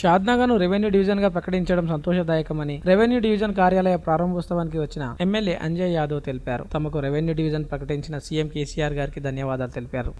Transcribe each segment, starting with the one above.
షాద్నగర్ను revenue డివిజన్గా ప్రకటించడం సంతోషదాయకమని revenue division కార్యాలయ ప్రారంభోత్సవానికి వచ్చిన ఎమ్మెల్యే అంజయ్ యాదవ్ తెలిపారు. తమకు రెవెన్యూ డివిజన్ ప్రకటించిన సీఎం కేసీఆర్ గారికి ధన్యవాదాలు తెలిపారు.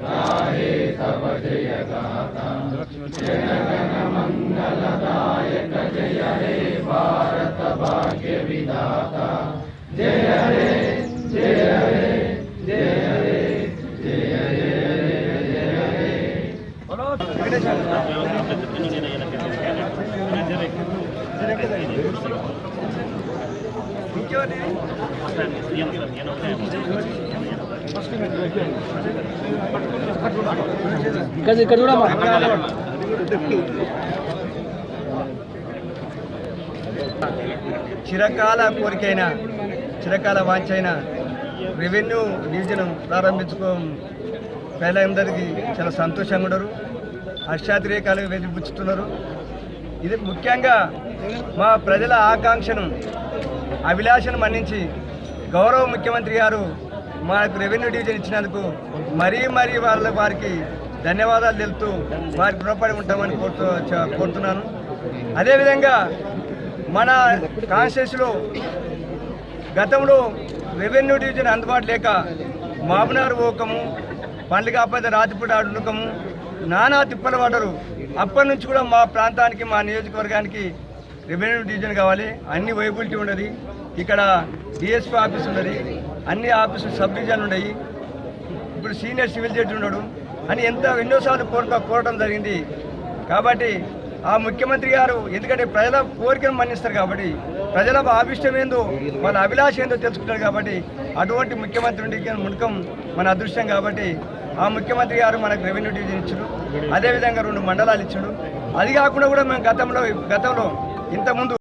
రాహే తవ జయ గాత జనగణ మంగళదాయక జయ హే భారత భాగ్య విదాత జయ హే జయ హే జయ హే జయ హే జయ హే బలో చిరకాల కోరికైన చిరకాల వాంఛైన రెవెన్యూ డివిజన్ ప్రారంభించుకో. ప్రజలందరికీ చాలా సంతోషంగా ఉన్నారు హర్షాతిరేకాలు వెలిపుచ్చుతున్నారు ఇది ముఖ్యంగా మా ప్రజల ఆకాంక్షను అభిలాషను మన్నించి గౌరవ ముఖ్యమంత్రి గారు మాకు రెవెన్యూ డివిజన్ ఇచ్చినందుకు మరీ మరీ వాళ్ళ వారికి ధన్యవాదాలు తెలుపుతూ వారికి రుణపడి ఉంటామని కోరుతూ కోరుతున్నాను. అదేవిధంగా మన కాన్స్టిట్యూన్సీలో గతంలో రెవెన్యూ డివిజన్ అందుబాటు లేక మాబునార్ ఓకము పండ్లు కాకపోతే రాతిపూట అడుకము నానా తిప్పలు పడరు అప్పటి నుంచి కూడా మా ప్రాంతానికి మా నియోజకవర్గానికి రెవెన్యూ డివిజన్ కావాలి. అన్ని వైబిలిటీ ఉన్నది. ఇక్కడ డిఎస్పీ ఆఫీస్ ఉన్నది. అన్ని ఆఫీసులు సబ్ డివిజన్ ఉన్నాయి. ఇప్పుడు సీనియర్ సివిల్ జడ్జి ఉన్నాడు. అని ఎంత ఎన్నోసార్లు కోరక కోరడం జరిగింది. కాబట్టి ఆ ముఖ్యమంత్రి గారు ఎందుకంటే ప్రజల కోరికను మన్నిస్తారు కాబట్టి ప్రజల ఆభిష్టం ఏందో వాళ్ళ అభిలాష ఏందో తెలుసుకుంటారు కాబట్టి అటువంటి ముఖ్యమంత్రికి మునకం మన అదృష్టం కాబట్టి ఆ ముఖ్యమంత్రి గారు మనకు రెవెన్యూ డివిజన్ ఇచ్చాడు. అదేవిధంగా రెండు మండలాలు ఇచ్చాడు. అది కాకుండా కూడా మేము గతంలో గతంలో ఇంతకుముందు